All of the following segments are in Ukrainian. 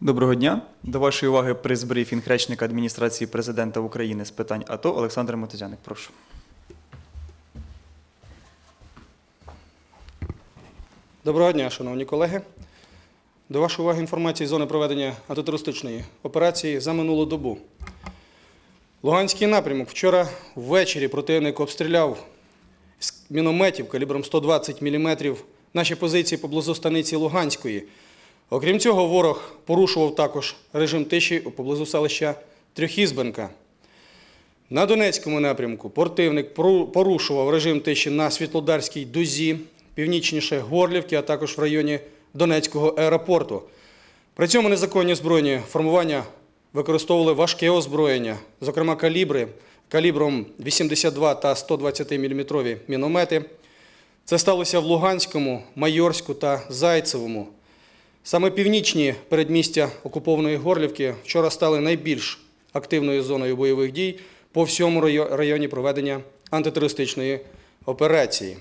Доброго дня. До вашої уваги прес-брифінг речника адміністрації президента України з питань АТО Олександр Мотузяник. Прошу. Доброго дня, шановні колеги. До вашої уваги інформація з зони проведення антитерористичної операції за минулу добу. Луганський напрямок. Вчора ввечері противник обстріляв з мінометів калібром 120 мм наші позиції поблизу станиці Луганської. Окрім цього, ворог порушував також режим тиші поблизу селища Трьохізбенка. На Донецькому напрямку противник порушував режим тиші на Світлодарській дузі, північніше Горлівки, а також в районі Донецького аеропорту. При цьому незаконні збройні формування використовували важке озброєння, зокрема калібри калібром 82 та 120 мм міномети. Це сталося в Луганському, Майорську та Зайцевому. Саме північні передмістя окупованої Горлівки вчора стали найбільш активною зоною бойових дій по всьому районі проведення антитерористичної операції.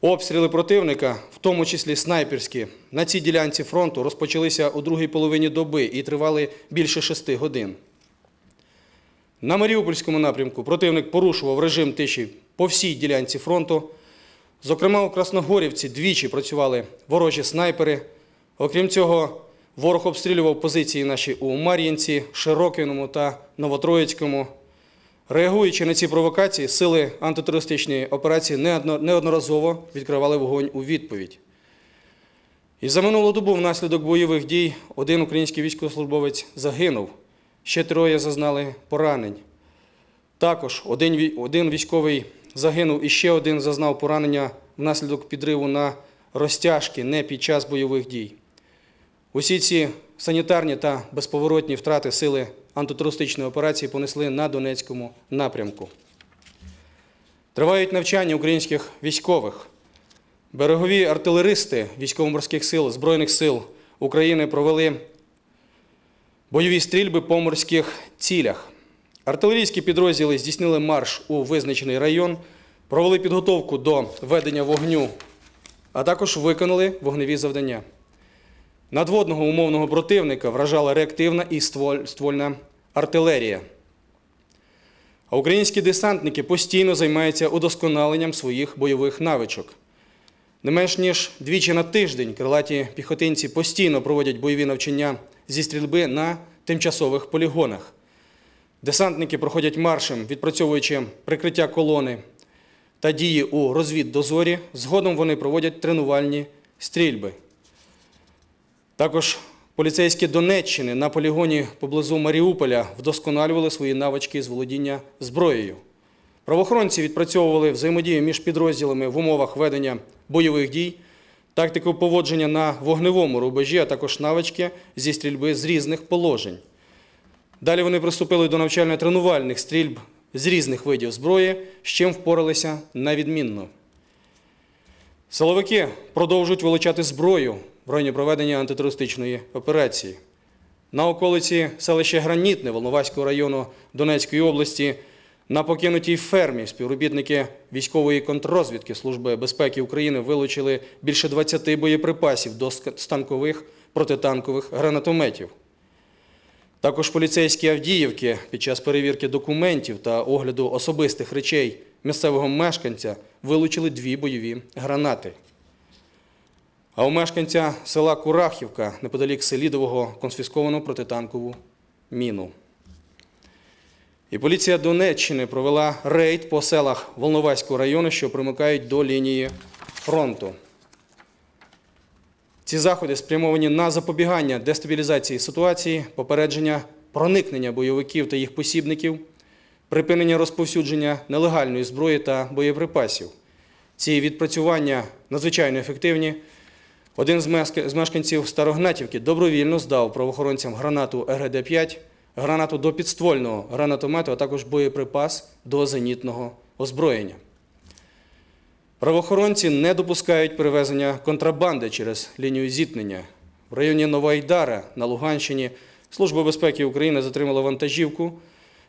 Обстріли противника, в тому числі снайперські, на цій ділянці фронту розпочалися у другій половині доби і тривали більше шести годин. На Маріупольському напрямку противник порушував режим тиші по всій ділянці фронту. Зокрема, у Красногорівці двічі працювали ворожі снайпери. Окрім цього, ворог обстрілював позиції наші у Мар'їнці, Широкиному та Новотроїцькому. Реагуючи на ці провокації, сили антитерористичної операції неодноразово відкривали вогонь у відповідь. І за минулу добу внаслідок бойових дій один український військовослужбовець загинув, ще троє зазнали поранень. Також один, військовий загинув і ще один зазнав поранення внаслідок підриву на розтяжки не під час бойових дій. Усі ці санітарні та безповоротні втрати сили антитерористичної операції понесли на Донецькому напрямку. Тривають навчання українських військових. Берегові артилеристи військово-морських сил Збройних сил України провели бойові стрільби по морських цілях. Артилерійські підрозділи здійснили марш у визначений район, провели підготовку до ведення вогню, а також виконали вогневі завдання. Надводного умовного противника вражала реактивна і стволь- ствольна артилерія. А українські десантники постійно займаються удосконаленням своїх бойових навичок. Не менш ніж двічі на тиждень крилаті піхотинці постійно проводять бойові навчання зі стрільби на тимчасових полігонах. Десантники проходять маршем, відпрацьовуючи прикриття колони та дії у розвіддозорі. Згодом вони проводять тренувальні стрільби. Також поліцейські Донеччини на полігоні поблизу Маріуполя вдосконалювали свої навички з володіння зброєю. Правоохоронці відпрацьовували взаємодію між підрозділами в умовах ведення бойових дій, тактику поводження на вогневому рубежі, а також навички зі стрільби з різних положень. Далі вони приступили до навчально-тренувальних стрільб з різних видів зброї, з чим впоралися на відмінно. Силовики продовжують вилучати зброю в проведення антитерористичної операції. На околиці селища Гранітне Волноваського району Донецької області на покинутій фермі співробітники військової контррозвідки Служби безпеки України вилучили більше 20 боєприпасів до станкових протитанкових гранатометів. Також поліцейські Авдіївки під час перевірки документів та огляду особистих речей місцевого мешканця вилучили дві бойові гранати. А у мешканця села Курахівка неподалік Селідового конфісковано протитанкову міну. І поліція Донеччини провела рейд по селах Волноваського району, що примикають до лінії фронту. Ці заходи спрямовані на запобігання дестабілізації ситуації, попередження проникнення бойовиків та їх посібників, припинення розповсюдження нелегальної зброї та боєприпасів. Ці відпрацювання надзвичайно ефективні. Один з мешканців Старогнатівки добровільно здав правоохоронцям гранату РГД-5, гранату до підствольного гранатомету, а також боєприпас до зенітного озброєння. Правоохоронці не допускають перевезення контрабанди через лінію зіткнення. В районі Новоайдара на Луганщині Служба безпеки України затримала вантажівку,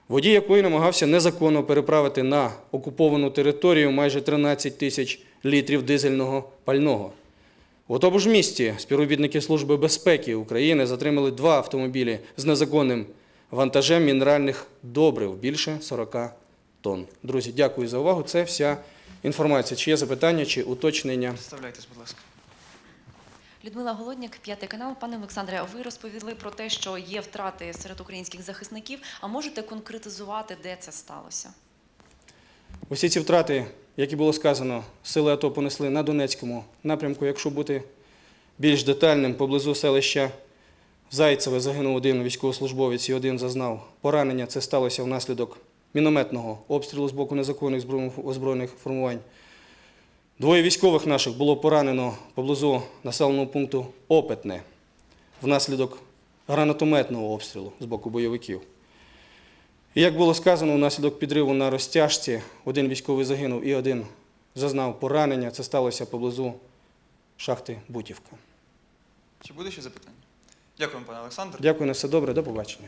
водій якої намагався незаконно переправити на окуповану територію майже 13 тисяч літрів дизельного пального. У тому ж місті співробітники Служби безпеки України затримали два автомобілі з незаконним вантажем мінеральних добрив більше 40 тонн. Друзі, дякую за увагу. Це вся інформація. Чи є запитання, чи уточнення? Представляйтесь, будь ласка. Людмила Голодняк, п'ятий канал. Пане Олександре, ви розповіли про те, що є втрати серед українських захисників. А можете конкретизувати, де це сталося? Усі ці втрати, як і було сказано, сили АТО понесли на Донецькому напрямку. Якщо бути більш детальним, поблизу селища Зайцеве загинув один військовослужбовець і один зазнав поранення. Це сталося внаслідок мінометного обстрілу з боку незаконних озброєних формувань. Двоє військових наших було поранено поблизу населеного пункту Опитне внаслідок гранатометного обстрілу з боку бойовиків. І як було сказано, внаслідок підриву на розтяжці один військовий загинув і один зазнав поранення. Це сталося поблизу шахти Бутівка. Чи буде ще запитання? Дякую, пане Олександр. Дякую на все добре, до побачення.